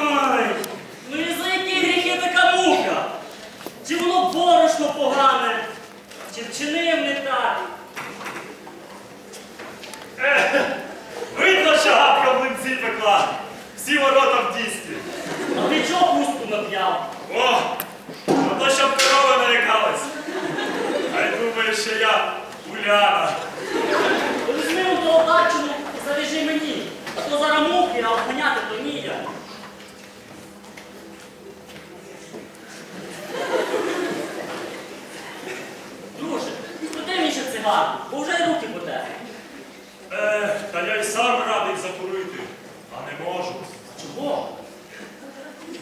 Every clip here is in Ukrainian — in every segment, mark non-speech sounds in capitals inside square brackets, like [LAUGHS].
Ай, ну і за які гріхи така мука? Чи воно борошно погане, чи вчинив не так? Е, [LAUGHS] видно, що гапка блинці пекла. Всі ворота в дійстві. А ти чого пустку нап'яв? О! А то щоб корова нарікалась, А й думаю, що я гуляна. Візьми у того бачену і завіжи мені. А то зараз муки, а в цигарку, бо вже й руки потерли. Ех, та я й сам радий закурити, а не можу. Чого?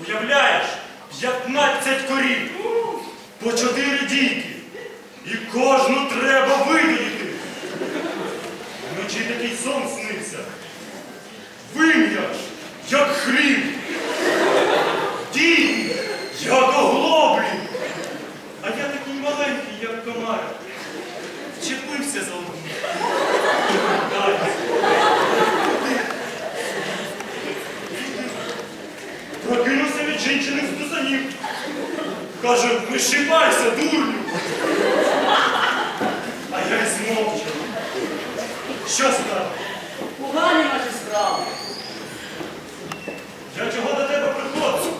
Уявляєш, 15 корів, по 4 дійки. І кожну треба видоїти. Вночі такий сон снився. Вим'яш, як хліб. Дійки, як оглоблі. А я такий маленький, як комар. Вчепився за одну. Далі. Прокинувся від жінчини з пусанів. Каже, шибайся, дурню. А я й змовчав. Що стало? Погані наші справи. Я чого до тебе приходив?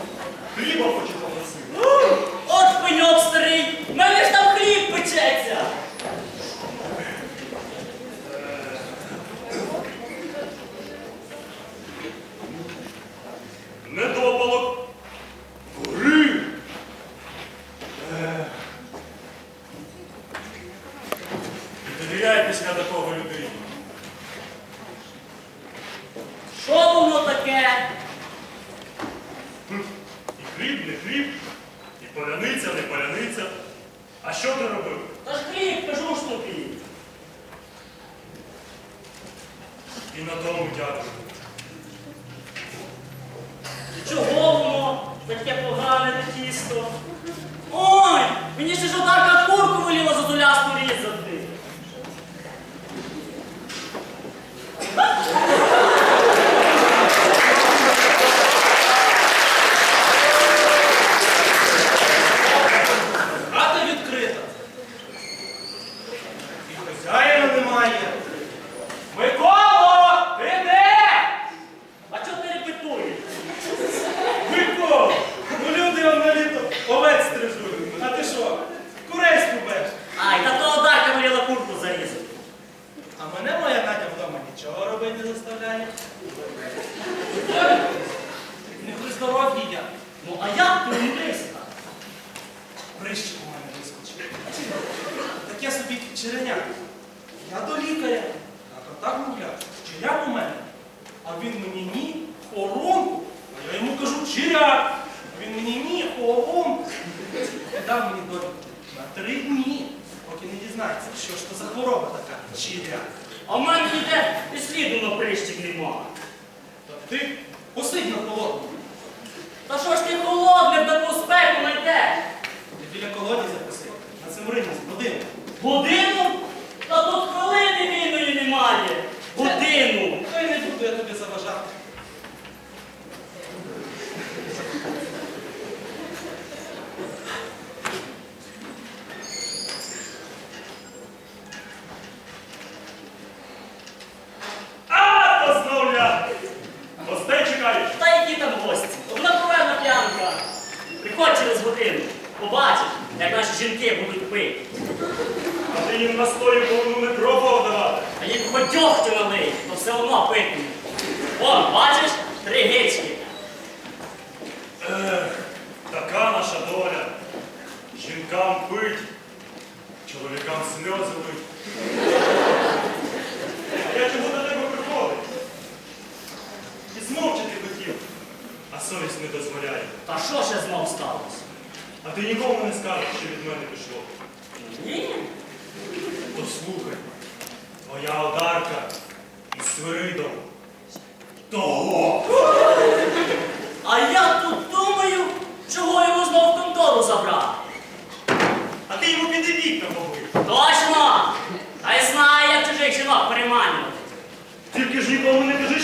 Хліба хочу попросити. От пеньок старий, в мене ж там хліб печеться. Недопалок. Гори. Е. Не довіряйтесь на такого людині. Що воно таке? І хліб, не хліб, і поляниця, не поляниця. А що ти робив? Та ж хліб, кажу ж тобі. І на тому дякую. І Чого воно таке погане тісто? Ой, мені ще ж одарка курку воліла за доляску різати. Хата відкрита. І хазяїна немає. Микола! Ти де? А чого ти репетуєш? Микола, ну люди вам на літо овець стрижуть. А ти що? Курей скубеш. Ай, та то одарка воліла курку зарізати. А мене моя Надя вдома нічого робити не заставляє. Не при здоров'ї я. Ну а ти умився? Прищик у мене вискочив. Так я собі череняк. Я до лікаря. А так мовляв, черяк у мене. А він мені ні, хоромку. А я йому кажу черяк. А він мені ні, хоромку. І дав мені довідку на три дні, поки не дізнається, що ж то за хвороба така черяк. А в мене ніде і сліду на прищик нема. Та ти посидь на холодному. Та що ж ти холодний в таку спеку найдеш? Ти біля колодязя посидь. На цим рині з годину. Годину? Та тут хвилини вільної немає. Годину. То й не буду я тобі заважати. А, то знов я! Гостей чекаєш? Та які там гості? Одна поверна п'янка. Приходь через годину. Побачиш, як наші жінки будуть пити. А ти їм настою повну не пробував давати. А їм хоч дьогтю налий, то все одно питимуть. Вон, бачиш, три гички. Ех, така наша доля. Жінкам пить, чоловікам сльози лить. А я чого до тебе приходив? І змовчати хотів, а совість не дозволяє. Та що ще знов сталося? А ти нікому не скажеш, що від мене пішло. Ні. То слухай, твоя одарка із Свиридом. Того! А я тут думаю, чого його знов в контору забрати. А ти йому піди вікна побив. Точно! А й знає, як чужих жінок переманювати. Тільки ж нікому не кажи,